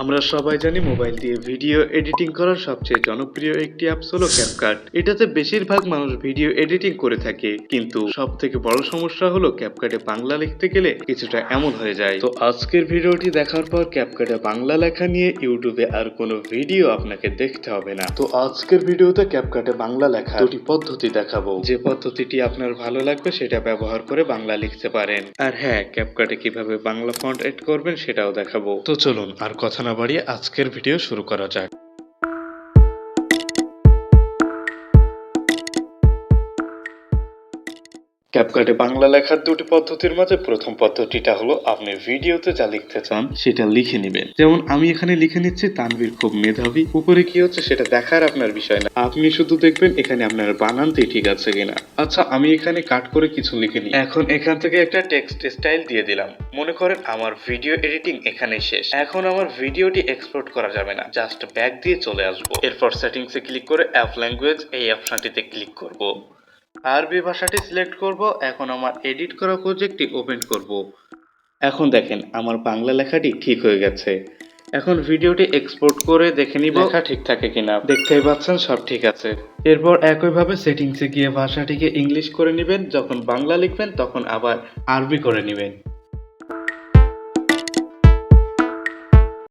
আমরা সবাই জানি মোবাইল দিয়ে ভিডিও এডিটিং করার সবচেয়ে জনপ্রিয় একটি অ্যাপস হলো ক্যাপকাট এটাতে বেশিরভাগ মানুষ ভিডিও এডিটিং করে থাকে। কিন্তু সব থেকে বড় সমস্যা হলো ক্যাপকাটে বাংলা লিখতে গেলে কিছুটা এমন হয়ে যায়। তো আজকের ভিডিওটি দেখার পর ক্যাপকাটে বাংলা লেখা নিয়ে ইউটিউবে আর কোনো ভিডিও আপনাকে দেখতে হবে না। তো আজকের ভিডিওতে ক্যাপকাটে বাংলা লেখা দুটি পদ্ধতি দেখাবো। যে পদ্ধতিটি আপনার ভালো লাগবে সেটা ব্যবহার করে বাংলা লিখতে পারেন। আর হ্যাঁ ক্যাপকাটে কীভাবে বাংলা ফন্ট এড করবেন সেটাও দেখাবো। তো চলুন, আর কথা না বাড়িয়ে আজকের ভিডিও শুরু করা যাক। ক্যাপকাটে বাংলা লেখার দুটি পদ্ধতির মাঝে প্রথম পদ্ধতিটা হলো, আপনি ভিডিওতে যা লিখতে চান সেটা লিখে নেবেন। যেমন আমি এখানে লিখে নিচ্ছি, তানভীর খুব মেধাবী। উপরে কি হচ্ছে সেটা দেখার আপনার বিষয় না। আপনি শুধু দেখবেন এখানে আপনার বানানটি ঠিক আছে কিনা। আচ্ছা আমি এখানে কাট করে কিছু লিখে নিই। এখন এখান থেকে একটা টেক্সট স্টাইল দিয়ে দিলাম। মনে করেন আমার ভিডিও এডিটিং এখানে শেষ। এখন আমার ভিডিওটি এক্সপোর্ট করা যাবে না। জাস্ট ব্যাক দিয়ে চলে আসব। এরপর সেটিংসে ক্লিক করে অ্যাপ ল্যাঙ্গুয়েজ এই অপশনটিতে ক্লিক করব। আরবি ভাষাটি সিলেক্ট করব এখন আমার এডিট করা প্রজেক্টটি ওপেন করব। এখন দেখেন আমার বাংলা লেখাটি ঠিক হয়ে গেছে। এখন ভিডিওটি এক্সপোর্ট করে দেখে নিব লেখা ঠিক থাকে কিনা। দেখতেই পাচ্ছেন সব ঠিক আছে। এরপর একইভাবে সেটিংসে গিয়ে ভাষাটিকে ইংলিশ করে নেবেন যখন বাংলা লিখবেন তখন আবার আরবি করে নেবেন।